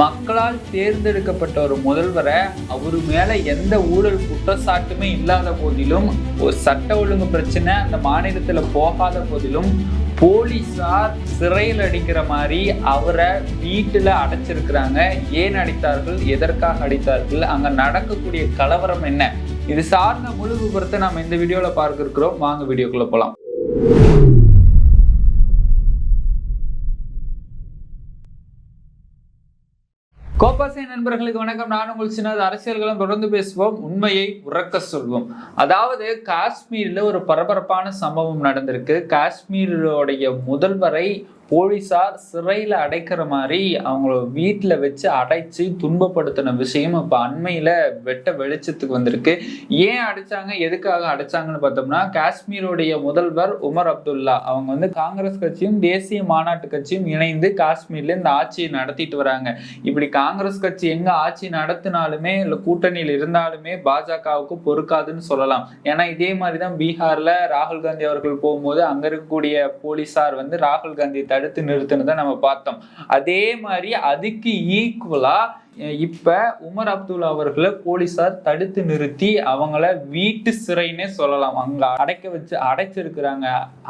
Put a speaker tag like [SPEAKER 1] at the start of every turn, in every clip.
[SPEAKER 1] மக்களால் தேர்ந்தெடுக்கப்பட்ட ஒரு முதல்வரை அவர் மேலே எந்த ஊழல் குற்றச்சாட்டுமே இல்லாத போதிலும் ஒரு சட்ட ஒழுங்கு பிரச்சனை அந்த மாநிலத்தில் போகாத போதிலும் போலீஸார் சிறையில் அடிக்கிற மாதிரி அவரை வீட்டில் அடைச்சிருக்கிறாங்க. ஏன் அடித்தார்கள்? எதற்காக அடித்தார்கள்? அங்கே நடக்கக்கூடிய கலவரம் என்ன? இது சார்ந்த முழு விபரத்தை நம்ம இந்த வீடியோவில் பார்க்க இருக்கிறோம் வாங்க வீடியோக்குள்ள போகலாம் நண்பர்களுக்கு வணக்கம். நான் உங்கள் சின்னது அரசியல்களும் தொடர்ந்து பேசுவோம். உண்மையை உறக்க சொல்வோம். அதாவது காஷ்மீர்ல ஒரு பரபரப்பான சம்பவம் நடந்திருக்கு. காஷ்மீரோடைய முதல்வரை போலீசார் சிறையில் அடைக்கிற மாதிரி அவங்கள வீட்டில் வச்சு அடைச்சு துன்பப்படுத்தின விஷயம் இப்போ அண்மையில் வெட்ட வெளிச்சத்துக்கு வந்திருக்கு. ஏன் அடைச்சாங்க? எதுக்காக அடைச்சாங்கன்னு பார்த்தோம்னா காஷ்மீருடைய முதல்வர் உமர் அப்துல்லா அவங்க வந்து காங்கிரஸ் கட்சியும் தேசிய மாநாட்டு கட்சியும் இணைந்து காஷ்மீர்ல இந்த ஆட்சியை நடத்திட்டு வராங்க. இப்படி காங்கிரஸ் கட்சி எங்க ஆட்சி நடத்தினாலுமே இல்லை கூட்டணியில் இருந்தாலுமே பாஜகவுக்கு பொறுக்காதுன்னு சொல்லலாம். ஏன்னா இதே மாதிரி தான் பீகார்ல ராகுல் காந்தி அவர்கள் போகும்போது அங்க இருக்கக்கூடிய போலீசார் வந்து ராகுல் காந்தி தடுத்து நிறுத்தினதை நம்ம பார்த்தோம். அதே மாதிரி அதுக்கு ஈக்குவலா இப்ப உமர் அப்துல்லா அவர்களை போலீசார் தடுத்து நிறுத்தி அவங்கள வீட்டு சிறைன்னே சொல்லலாம். அங்கே அடைக்க வச்சு அடைச்சிருக்கிறாங்க.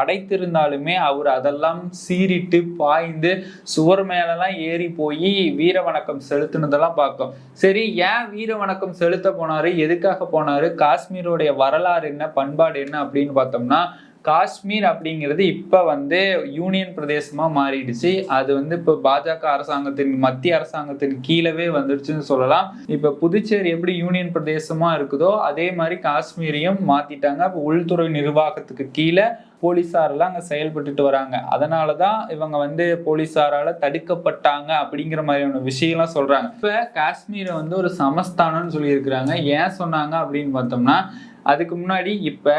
[SPEAKER 1] அடைத்திருந்தாலுமே அவர் அதெல்லாம் சீறிட்டு பாய்ந்து சுவர் மேலெல்லாம் ஏறி போய் வீர வணக்கம் செலுத்தினதெல்லாம் பார்த்தோம். சரி ஏன் வீர வணக்கம் செலுத்த போனாரு? எதுக்காக போனாரு? காஷ்மீருடைய வரலாறு என்ன? பண்பாடு என்ன அப்படின்னு பார்த்தோம்னா காஷ்மீர் அப்படிங்கிறது இப்போ வந்து யூனியன் பிரதேசமாக மாறிடுச்சு. அது வந்து இப்போ பாஜக அரசாங்கத்தின் மத்திய அரசாங்கத்தின் கீழவே வந்துடுச்சுன்னு சொல்லலாம். இப்போ புதுச்சேரி எப்படி யூனியன் பிரதேசமாக இருக்குதோ அதே மாதிரி காஷ்மீரையும் மாற்றிட்டாங்க இப்போ உள்துறை நிர்வாகத்துக்கு கீழே போலீஸாரெல்லாம் அங்கே செயல்பட்டுட்டு வராங்க. அதனால தான் இவங்க வந்து போலீஸாரால் தடுக்கப்பட்டாங்க அப்படிங்கிற மாதிரியான விஷயம்லாம் சொல்கிறாங்க இப்போ காஷ்மீரை வந்து ஒரு சமஸ்தானம்னு சொல்லியிருக்கிறாங்க. ஏன் சொன்னாங்க அப்படின்னு பார்த்தோம்னா அதுக்கு முன்னாடி இப்ப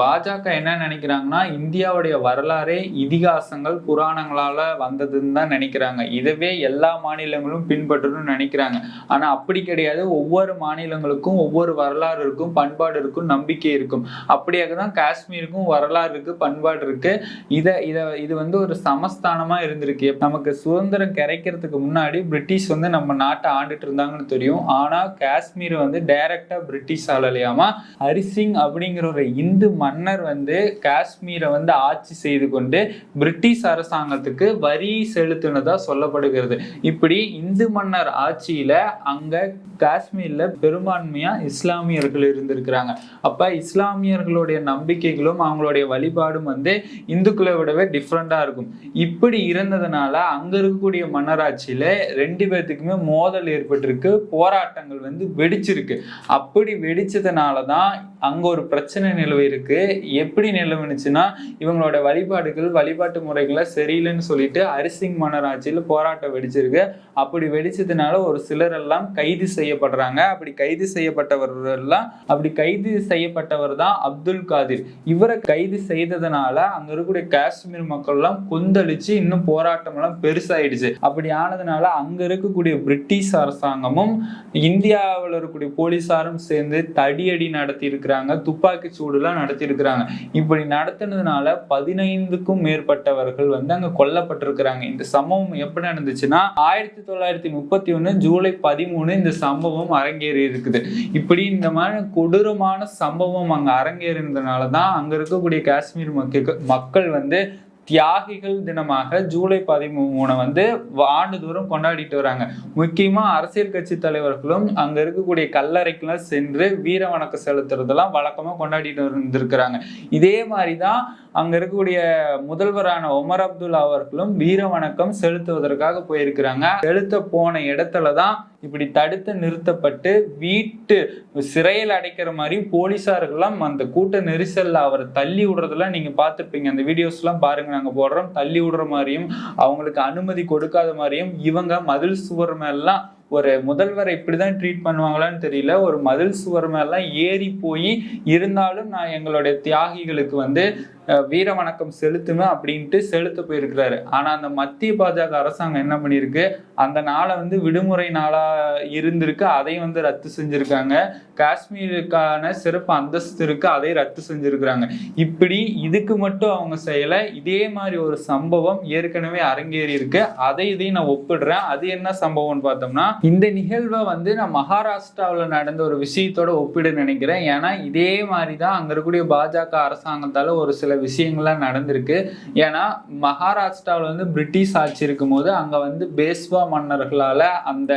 [SPEAKER 1] பாஜக என்ன நினைக்கிறாங்கன்னா இந்தியாவுடைய வரலாறே இதிகாசங்கள் புராணங்களால வந்ததுன்னு தான் நினைக்கிறாங்க. இதுவே எல்லா மாநிலங்களும் பின்பற்றணும்னு நினைக்கிறாங்க. ஆனா அப்படி கிடையாது. ஒவ்வொரு மாநிலங்களுக்கும் ஒவ்வொரு வரலாறு இருக்கும் பண்பாடு இருக்கும் நம்பிக்கை இருக்கும். அப்படியாக தான் காஷ்மீருக்கும் வரலாறு இருக்கு பண்பாடு இருக்கு. இதை இதை இது வந்து ஒரு சமஸ்தானமா இருந்திருக்கு. நமக்கு சுதந்திரம் கிடைக்கிறதுக்கு முன்னாடி பிரிட்டிஷ் வந்து நம்ம நாட்டை ஆண்டுட்டு இருந்தாங்கன்னு தெரியும். ஆனா காஷ்மீர் வந்து டைரக்டா பிரிட்டிஷ் ஆளலையாமா அரிசி சிங் அப்படிங்கிற ஒரு இந்து மன்னர் வந்து காஷ்மீரை வந்து ஆட்சி செய்து கொண்டு பிரிட்டிஷ் அரசாங்கத்துக்கு வரி செலுத்தினதா சொல்லப்படுகிறது. இப்படி இந்து மன்னர் ஆட்சியில அங்க காஷ்மீர்ல பெரும்பான்மையா இஸ்லாமியர்கள் இருந்திருக்கிறாங்க. அப்ப இஸ்லாமியர்களுடைய நம்பிக்கைகளும் அவங்களுடைய வழிபாடும் வந்து இந்துக்களை விடவே டிஃப்ரெண்டா இருக்கும். இப்படி இருந்ததுனால அங்க இருக்கக்கூடிய மன்னராட்சியில ரெண்டு பேர்த்துக்குமே மோதல் ஏற்பட்டிருக்கு போராட்டங்கள் வந்து வெடிச்சிருக்கு. அப்படி வெடிச்சதுனாலதான் அங்க ஒரு பிரச்சனை நிலவு இருக்கு. எப்படி நிலவுனுச்சுன்னா இவங்களோட வழிபாடுகள் வழிபாட்டு முறைகளை சரியில்லைன்னு சொல்லிட்டு அரிசிங் மன்னராட்சியில் போராட்டம் வெடிச்சிருக்கு. அப்படி வெடிச்சதுனால ஒரு சிலர் எல்லாம் கைது செய்யப்படுறாங்க. அப்படி கைது செய்யப்பட்டவர்கள் எல்லாம் அப்படி கைது செய்யப்பட்டவர் தான் அப்துல் காதிர். இவரை கைது செய்ததுனால அங்க இருக்கக்கூடிய காஷ்மீர் மக்கள் எல்லாம் கொந்தளிச்சு இன்னும் போராட்டம் எல்லாம் பெருசாயிடுச்சு. அப்படி ஆனதுனால அங்க இருக்கக்கூடிய பிரிட்டிஷ் அரசாங்கமும் இந்தியாவில் இருக்கக்கூடிய போலீசாரும் சேர்ந்து தடியடி நடத்தி இருக்கிறாங்க துப்பாக்கி சூடுலாம் நடத்தியிருக்கிறாங்க. இப்படி நடத்தினதுனால பதினைந்துக்கும் மேற்பட்டவர்கள் வந்து அங்க கொல்லப்பட்டிருக்கிறாங்க. இந்த சம்பவம் எப்படி நடந்துச்சுன்னா ஆயிரத்தி தொள்ளாயிரத்தி முப்பத்தி ஒன்று ஜூலை பதிமூணு இந்த சம்பவம் அரங்கேறி இருக்குது. இப்படி இந்த மாதிரி கொடூரமான சம்பவம் அங்க அரங்கேறினதுனால தான் அங்க இருக்கக்கூடிய காஷ்மீர் மக்கள் மக்கள் வந்து தியாகிகள் தினமாக ஜூலை பதிமூணு வந்து ஆண்டுதோறும் கொண்டாடிட்டு வராங்க. முக்கியமா அரசியல் கட்சி தலைவர்களும் அங்க இருக்கக்கூடிய கல்லறைக்கெல்லாம் சென்று வீர வணக்கம் செலுத்துறதெல்லாம் வழக்கமா கொண்டாடிட்டு இருந்திருக்கிறாங்க இதே மாதிரிதான் அங்க இருக்கக்கூடிய முதல்வரான ஒமர் அப்துல்லா அவர்களும் வீர வணக்கம் செலுத்துவதற்காக போயிருக்கிறாங்க. செலுத்த போன இடத்துல தான் இப்படி தடுத்து நிறுத்தப்பட்டு வீட்டு சிறையில் அடைக்கிற மாதிரி போலீஸார்கள்லாம் அந்த கூட்ட நெரிசலில் அவரை தள்ளி விடுறதெல்லாம் நீங்க பார்த்துருப்பீங்க. அந்த வீடியோஸ் எல்லாம் பாருங்க நாங்க போடுறோம். தள்ளி விடுற மாதிரியும் அவங்களுக்கு அனுமதி கொடுக்காத மாதிரியும் இவங்க மதில் சுவர் மேலாம் ஒரு முதல்வரை இப்படிதான் ட்ரீட் பண்ணுவாங்களான்னு தெரியல. ஒரு மதில் சுவர் மேலாம் ஏறி போய் இருந்தாலும் நான் எங்களுடைய தியாகிகளுக்கு வந்து வீர வணக்கம் செலுத்துவேன் அப்படின்ட்டு செலுத்த போயிருக்கிறாரு. ஆனா அந்த மத்திய பாஜக அரசாங்கம் என்ன பண்ணியிருக்கு? அந்த நாளை வந்து விடுமுறை நாளா இருந்திருக்கு. அதையும் வந்து ரத்து செஞ்சிருக்காங்க. காஷ்மீருக்கான சிறப்பு அந்தஸ்து இருக்கு. அதை ரத்து செஞ்சிருக்கிறாங்க. இப்படி இதுக்கு மட்டும் அவங்க செய்யல. இதே மாதிரி ஒரு சம்பவம் ஏற்கனவே அரங்கேறி இருக்கு அதை இதையும் நான் ஒப்பிடுறேன். அது என்ன சம்பவம்னு பார்த்தோம்னா இந்த நிகழ்வை வந்து நான் மகாராஷ்டிராவுல நடந்த ஒரு விஷயத்தோட ஒப்பிட நினைக்கிறேன். ஏன்னா இதே மாதிரி தான் அங்க இருக்கக்கூடிய பாஜக அரசாங்கத்தால ஒரு சில விஷயங்கள்லாம் நடந்திருக்கு. ஏன்னா மகாராஷ்டிராவில் வந்து பிரிட்டிஷ் ஆட்சி இருக்கும்போது அங்க வந்து பேஸ்வா மன்னர்களால அந்த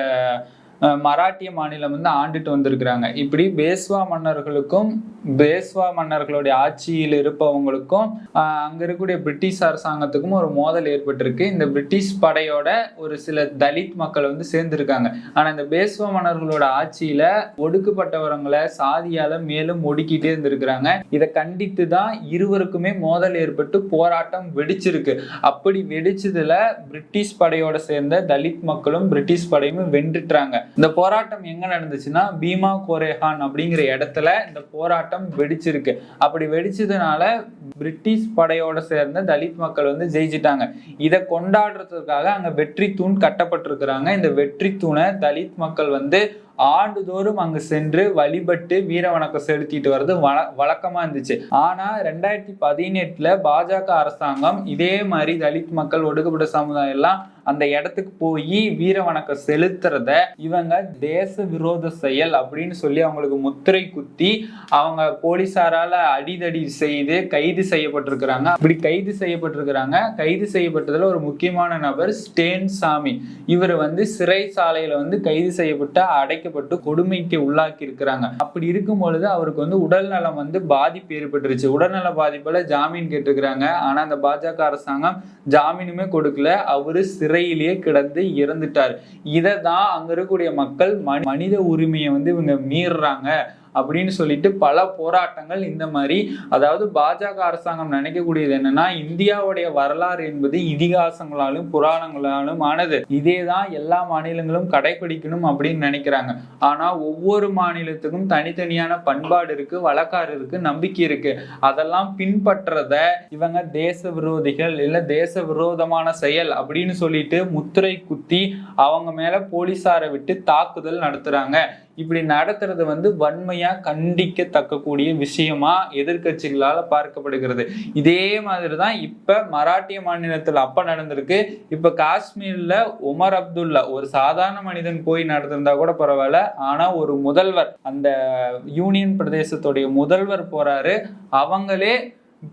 [SPEAKER 1] மராட்டிய மாநிலம் வந்து ஆண்டுட்டு வந்திருக்கிறாங்க. இப்படி பேஸ்வா மன்னர்களுக்கும் பேஸ்வா மன்னர்களுடைய ஆட்சியில் இருப்பவங்களுக்கும் அங்கே அங்க இருக்கக்கூடிய பிரிட்டிஷ் அரசாங்கத்துக்கும் ஒரு மோதல் ஏற்பட்டிருக்கு. இந்த பிரிட்டிஷ் படையோட ஒரு சில தலித் மக்கள் வந்து சேர்ந்திருக்காங்க. ஆனா இந்த பேஸ்வா மன்னர்களோட ஆட்சியில ஒடுக்கப்பட்டவரங்களை சாதியால மேலும் ஒடுக்கிட்டே இருந்திருக்கிறாங்க. இதை கண்டித்து தான் இருவருக்குமே மோதல் ஏற்பட்டு போராட்டம் வெடிச்சிருக்கு. அப்படி வெடிச்சதுல பிரிட்டிஷ் படையோட சேர்ந்த தலித் மக்களும் பிரிட்டிஷ் படையும் வென்றுட்டாங்க. இந்த போராட்டம் எங்க நடந்துச்சுன்னா பீமா கோரேஹான் அப்படிங்கிற இடத்துல இந்த போராட்டம் வெடிச்சிருக்கு. அப்படி வெடிச்சதுனால பிரிட்டிஷ் படையோட சேர்ந்த தலித் மக்கள் வந்து ஜெயிச்சிட்டாங்க. இதை கொண்டாடுறதுக்காக அங்க வெற்றி தூண் கட்டப்பட்டிருக்கிறாங்க. இந்த வெற்றி தூணை தலித் மக்கள் வந்து ஆண்டுதோறும் அங்கு சென்று வழிபட்டு வீர வணக்கம் செலுத்திட்டு வர்றது வழ வழக்கமா இருந்துச்சு. ஆனா ரெண்டாயிரத்தி பதினெட்டுல பாஜக அரசாங்கம் இதே மாதிரி தலித் மக்கள் ஒடுக்கப்பட்ட சமுதாயம் எல்லாம் அந்த இடத்துக்கு போய் வீர வணக்கம் செலுத்துறத இவங்க தேச விரோத செயல் அப்படின்னு சொல்லி அவங்களுக்கு முத்திரை குத்தி அவங்க போலீசாரால அடிதடி செய்து கைது செய்யப்பட்டிருக்கிறாங்க. அப்படி கைது செய்யப்பட்டிருக்கிறாங்க. கைது செய்யப்பட்டதுல ஒரு முக்கியமான நபர் ஸ்டேன் சாமி இவர் வந்து சிறை சாலையில வந்து கைது செய்யப்பட்டு அடைக்கப்பட்டு கொடுமைக்கு உள்ளாக்கி இருக்கிறாங்க அப்படி இருக்கும் பொழுது அவருக்கு வந்து உடல் நலம் வந்து பாதிப்பு ஏற்பட்டுருச்சு. உடல்நல பாதிப்புல ஜாமீன் கேட்டிருக்கிறாங்க. ஆனா அந்த பாஜக அரசாங்கம் ஜாமீனுமே கொடுக்கல. அவரு சிறையிலேயே கிடந்து இறந்துட்டார். இதை தான் அங்க இருக்கக்கூடிய மக்கள் மனித உரிமையை வந்து இவங்க மீறுறாங்க. அப்படின்னு சொல்லிட்டு பல போராட்டங்கள் இந்த மாதிரி அதாவது பாஜக அரசாங்கம் நினைக்கக்கூடியது என்னன்னா இந்தியாவுடைய வரலாறு என்பது இதிகாசங்களாலும் புராணங்களாலும் ஆனது. இதே தான் எல்லா மாநிலங்களும் கடைபிடிக்கணும் அப்படின்னு நினைக்கிறாங்க. ஆனா ஒவ்வொரு மாநிலத்துக்கும் தனித்தனியான பண்பாடு இருக்கு வழக்காறு இருக்கு நம்பிக்கை இருக்கு. அதெல்லாம் பின்பற்றத இவங்க தேச விரோதிகள் இல்ல தேச விரோதமான செயல் அப்படின்னு சொல்லிட்டு முத்திரை குத்தி அவங்க மேல போலீசாரை விட்டு தாக்குதல் நடத்துறாங்க. இப்படி நடத்துறது வந்து வன்மையா கண்டிக்கத்தக்கக்கூடிய விஷயமா எதிர்க்கட்சிகளால பார்க்கப்படுகிறது. இதே மாதிரி தான் இப்ப மராட்டிய மாநிலத்துல அப்ப நடந்திருக்கு. இப்ப காஷ்மீர்ல உமர் அப்துல்லா ஒரு சாதாரண மனிதன் போய் நடந்திருந்தா கூட பரவாயில்ல. ஆனா ஒரு முதல்வர் அந்த யூனியன் பிரதேசத்துடைய முதல்வர் போறாரு. அவங்களே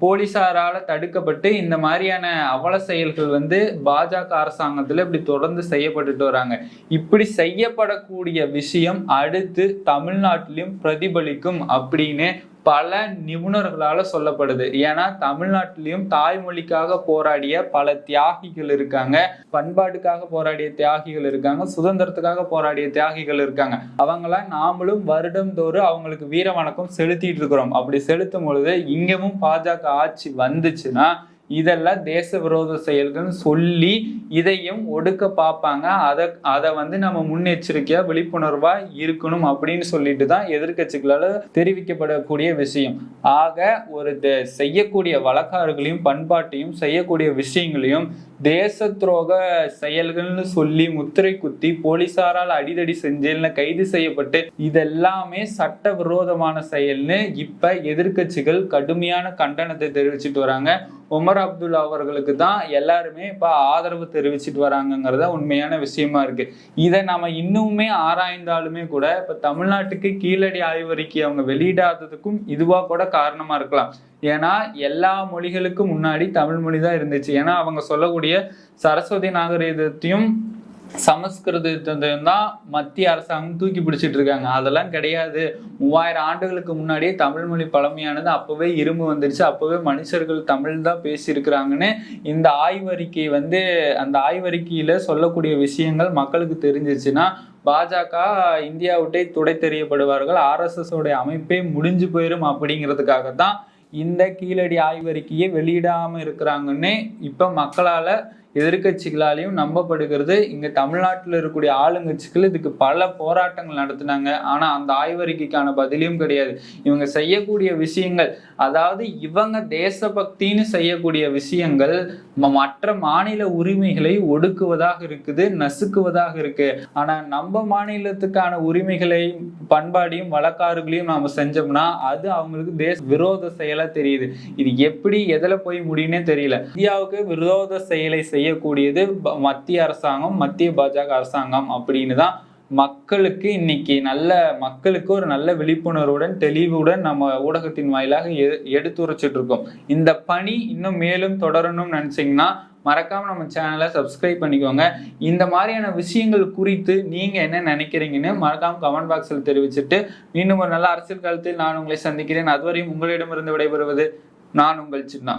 [SPEAKER 1] போலீசாரால தடுக்கப்பட்டு இந்த மாதிரியான அவல செயல்கள் வந்து பாஜக அரசாங்கத்துல இப்படி தொடர்ந்து செய்யப்பட்டுட்டு வராங்க. இப்படி செய்யப்படக்கூடிய விஷயம் அடுத்து தமிழ்நாட்டிலும் பிரதிபலிக்கும் அப்படின்னு பல நிபுணர்களால சொல்லப்படுது. ஏன்னா தமிழ்நாட்டிலையும் தாய்மொழிக்காக போராடிய பல தியாகிகள் இருக்காங்க. பண்பாட்டுக்காக போராடிய தியாகிகள் இருக்காங்க. சுதந்திரத்துக்காக போராடிய தியாகிகள் இருக்காங்க. அவங்கள நாமளும் வருடந்தோறும் அவங்களுக்கு வீர வணக்கம் செலுத்திட்டு இருக்கிறோம். அப்படி செலுத்தும் பொழுது இங்கமும் பாஜக ஆட்சி வந்துச்சுன்னா இதெல்லாம் தேச விரோத செயல்கள்னு சொல்லி இதையும் ஒடுக்க பார்ப்பாங்க. அதை அதை வந்து நம்ம முன்னெச்சரிக்கையா விழிப்புணர்வா இருக்கணும் அப்படின்னு சொல்லிட்டு தான் எதிர்கட்சிகளால் தெரிவிக்கப்படக்கூடிய விஷயம். ஆக ஒரு செய்யக்கூடிய வழக்காறுகளையும் பண்பாட்டையும் செய்யக்கூடிய விஷயங்களையும் தேச துரோக செயல்கள்னு சொல்லி முத்திரை குத்தி போலீசாரால் அடிதடி செஞ்சேன்னு கைது செய்யப்பட்டு இதெல்லாமே சட்ட விரோதமான செயல்னு இப்ப எதிர்க்கட்சிகள் கடுமையான கண்டனத்தை தெரிவிச்சிட்டு வராங்க. உமர் அப்துல்லா அவர்களுக்கு தான் எல்லாருமே இப்போ ஆதரவு தெரிவிச்சிட்டு வராங்கங்கிறத உண்மையான விஷயமா இருக்கு. இதை நம்ம இன்னுமே ஆராய்ந்தாலுமே கூட இப்போ தமிழ்நாட்டுக்கு கீழடி ஆய்வறிக்கை அவங்க வெளியிடாததுக்கும் இதுவாக கூட காரணமா இருக்கலாம். ஏன்னா எல்லா மொழிகளுக்கும் முன்னாடி தமிழ் மொழி தான் இருந்துச்சு. ஏன்னா அவங்க சொல்லக்கூடிய சரஸ்வதி நாகரிகத்தையும் சமஸ்கிருதத்தான் மத்திய அரசாங்கம் தூக்கி பிடிச்சிட்டு இருக்காங்க. அதெல்லாம் கிடையாது. மூவாயிரம் ஆண்டுகளுக்கு முன்னாடியே தமிழ் மொழி பழமையானது அப்பவே இரும்பு வந்துருச்சு. அப்பவே மனுஷர்கள் தமிழ் தான் பேசியிருக்கிறாங்கன்னு இந்த ஆய்வறிக்கை வந்து அந்த ஆய்வறிக்கையில சொல்லக்கூடிய விஷயங்கள் மக்களுக்கு தெரிஞ்சிச்சுன்னா பாஜக இந்தியா விட்டே துடை தெரியப்படுவார்கள். ஆர்எஸ்எஸ் உடைய அமைப்பே முடிஞ்சு போயிடும் அப்படிங்கிறதுக்காக தான் இந்த கீழடி ஆய்வறிக்கையை வெளியிடாமல் இருக்கிறாங்கன்னு இப்போ மக்களால் எதிர்கட்சிகளாலையும் நம்பப்படுகிறது. இங்க தமிழ்நாட்டில் இருக்கக்கூடிய ஆளுங்கட்சிகள் இதுக்கு பல போராட்டங்கள் நடத்தினாங்க. ஆனா அந்த ஆய்வறிக்கைக்கான பதிலையும் கிடையாது. இவங்க செய்யக்கூடிய விஷயங்கள் அதாவது இவங்க தேசபக்தின்னு செய்யக்கூடிய விஷயங்கள் மற்ற மாநில உரிமைகளை ஒடுக்குவதாக இருக்குது நசுக்குவதாக இருக்கு. ஆனா நம்ம மாநிலத்துக்கான உரிமைகளை பண்பாடையும் வழக்காறுகளையும் நாம செஞ்சோம்னா அது அவங்களுக்கு தேச விரோத செயலா தெரியுது. இது எப்படி எதில் போய் முடியும்னே தெரியல. இந்தியாவுக்கு விரோத செயலை செய்ய செய்யக்கூடியது மத்திய அரசாங்கம் மத்திய பாஜக அரசாங்கம் அப்படின்னு தான் மக்களுக்கு இன்னைக்கு நல்ல மக்களுக்கு ஒரு நல்ல விழிப்புணர்வுடன் தெளிவுடன் நம்ம ஊடகத்தின் வாயிலாக எடுத்துரைச்சிட்டு இருக்கோம் இந்த பணி இன்னும் மேலும் தொடரணும்னு நினச்சிங்கன்னா மறக்காம நம்ம சேனலை சப்ஸ்கிரைப் பண்ணிக்கோங்க. இந்த மாதிரியான விஷயங்கள் குறித்து நீங்க என்ன நினைக்கிறீங்கன்னு மறக்காம கமெண்ட் பாக்ஸில் தெரிவிச்சுட்டு மீண்டும் ஒரு நல்ல அரசியல் காலத்தில் நான் உங்களை சந்திக்கிறேன். அதுவரையும் உங்களிடமிருந்து விடைபெறுவது நான் உங்கள் சின்னா